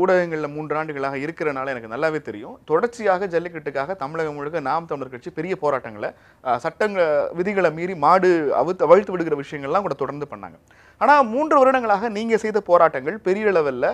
ஊடகங்களில் மூன்று ஆண்டுகளாக இருக்கிறனால எனக்கு நல்லாவே தெரியும். தொடர்ச்சியாக ஜல்லிக்கட்டுக்காக தமிழகம் முழுக்க நாம் தமிழர் கட்சி பெரிய போராட்டங்களை அஹ், சட்டங்க விதிகளை மீறி மாடு அவுத்து அவிழ்த்து விடுகிற விஷயங்கள்லாம் கூட தொடர்ந்து பண்ணாங்க. ஆனால் மூன்று வருடங்களாக நீங்கள் செய்த போராட்டங்கள் பெரிய லெவலில்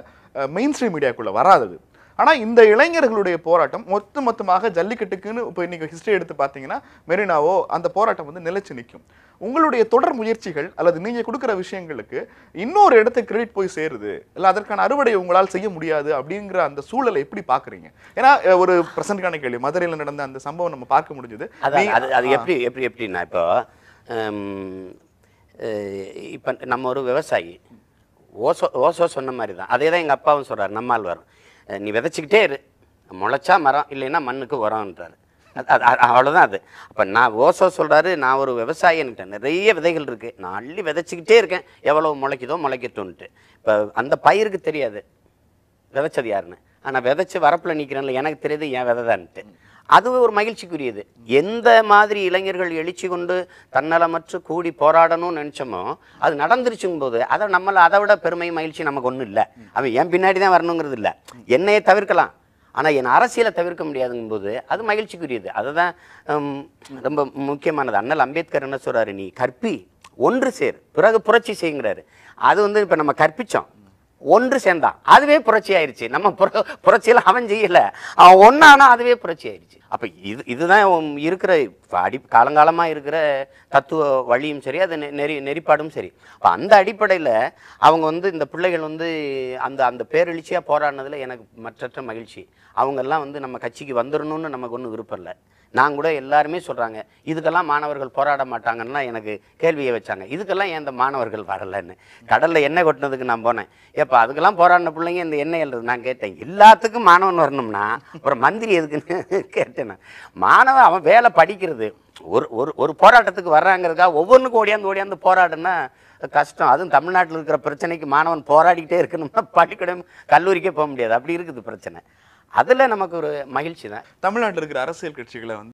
மெயின் ஸ்ட்ரீம் மீடியாக்குள்ளே வராதது. ஆனா இந்த இளைஞர்களுடைய போராட்டம் மொத்த மொத்தமாக ஜல்லிக்கட்டுக்குன்னு இப்போ இன்னைக்கு ஹிஸ்டரி எடுத்து பார்த்தீங்கன்னா மெரினாவோ அந்த போராட்டம் வந்து நிலைச்சு நிற்கும் உங்களுடைய தொடர் முயற்சிகள் அல்லது நீங்க கொடுக்குற விஷயங்களுக்கு இன்னொரு இடத்துக்கு கிரெடிட் போய் சேருது. இல்ல அதற்கான அறுவடை உங்களால் செய்ய முடியாது அப்படிங்கிற அந்த சூழலை எப்படி பாக்குறீங்க? ஏன்னா ஒரு பிரசன்ட்கான கேள்வி. மதுரையில் நடந்த அந்த சம்பவம் நம்ம பார்க்க முடிஞ்சது. அது அது எப்படி எப்படி எப்படின்னா இப்போ இப்போ நம்ம ஒரு விவசாயி ஓசோ ஓசோ சொன்ன மாதிரி தான் அதே தான் எங்கள் அப்பாவும் சொல்கிறார் நம்மால் வரும் நீ விதைச்சிக்கிட்டே இரு. முளைச்சா மரம் இல்லைன்னா மண்ணுக்கு உரம்ன்றாரு அது அது- அது- அது. அப்போ நான் ஓசோ சொல்கிறாரு நான் ஒரு விவசாயின்ட்டேன் நிறைய விதைகள் இருக்குது நான் அள்ளி விதைச்சிக்கிட்டே இருக்கேன். எவ்வளோ முளைக்குதோ முளைக்கட்டும்ன்ட்டு. இப்போ அந்த பயிருக்கு தெரியாது. விதைச்சது யாருன்னு. ஆனால் விதைச்சி வரப்பில் நிற்கிறேன்ல எனக்கு தெரியுது என் விதைதான்ட்டு. அது ஒரு மகிழ்ச்சிக்குரியது. எந்த மாதிரி இளைஞர்கள் எழுச்சி கொண்டு தன்னலமற்று கூடி போராடணும்னு நினச்சோமோ அது நடந்துருச்சுங்கும் போது அதை நம்மளை அதை விட பெருமை மகிழ்ச்சி நமக்கு ஒன்றும் இல்லை. அவன் என் பின்னாடி தான் வரணுங்கிறது இல்லை. என்னையே தவிர்க்கலாம். ஆனால் என் அரசியலை தவிர்க்க முடியாதுங்கும் போது அது மகிழ்ச்சிக்குரியது. அதுதான் தான் ரொம்ப முக்கியமானது. அண்ணல் அம்பேத்கர் என்ன சொல்கிறாரு நீ கற்பி ஒன்று சேர் பிறகு புரட்சி செய்யுங்கிறாரு. அது வந்து இப்போ நம்ம கற்பித்தோம் ஒன்று சேர்ந்தான் அதுவே புரட்சி ஆயிடுச்சு நம்ம புரட்சியில் அவன் செய்யலை. அவன் ஒன்றானா அதுவே புரட்சி ஆயிடுச்சு அப்போ இது இதுதான் இருக்கிற அடி காலங்காலமாக இருக்கிற தத்துவ வழியும் சரி அது நெ- நெறி நெறிப்பாடும் சரி. அப்போ அந்த அடிப்படையில் அவங்க வந்து இந்த பிள்ளைகள் வந்து அந்த அந்த பேரெழுச்சியாக போராடினதில் எனக்கு மற்றற்ற மகிழ்ச்சி. அவங்கெல்லாம் வந்து நம்ம கட்சிக்கு வந்துடணும்னு நமக்கு ஒன்றும் விருப்பம் இல்லை. நான் கூட எல்லாருமே சொல்கிறாங்க இதுக்கெல்லாம் மாணவர்கள் போராட மாட்டாங்கன்னா எனக்கு கேள்வியை வச்சாங்க. இதுக்கெல்லாம் ஏன் இந்த மாணவர்கள் வரலைன்னு? கடலில் எண்ணெய் கொட்டினதுக்கு நான் போனேன். எப்போ அதுக்கெல்லாம் போராடின பிள்ளைங்க இந்த எண்ணெய் எழுது நான் கேட்டேன் எல்லாத்துக்கும் மாணவன் வரணும்னா ஒரு மந்திரி எதுக்குன்னு கேட்டேன் நான். மாணவன் அவன் வேலை படிக்கிறது. ஒரு ஒரு ஒரு போராட்டத்துக்கு வர்றாங்கிறதுக்காக ஒவ்வொன்றுக்கும் ஓடியாந்து ஓடியாந்து போராடுனா கஷ்டம். அதுவும் தமிழ்நாட்டில் இருக்கிற பிரச்சனைக்கு மாணவன் போராடிக்கிட்டே இருக்கணும்னா படிக்கணும் கல்லூரிக்கே போக முடியாது. அப்படி இருக்குது பிரச்சனை. அதில் நமக்கு ஒரு மகிழ்ச்சி தான். தமிழ்நாட்டில் இருக்கிற அரசியல் கட்சிகளை வந்து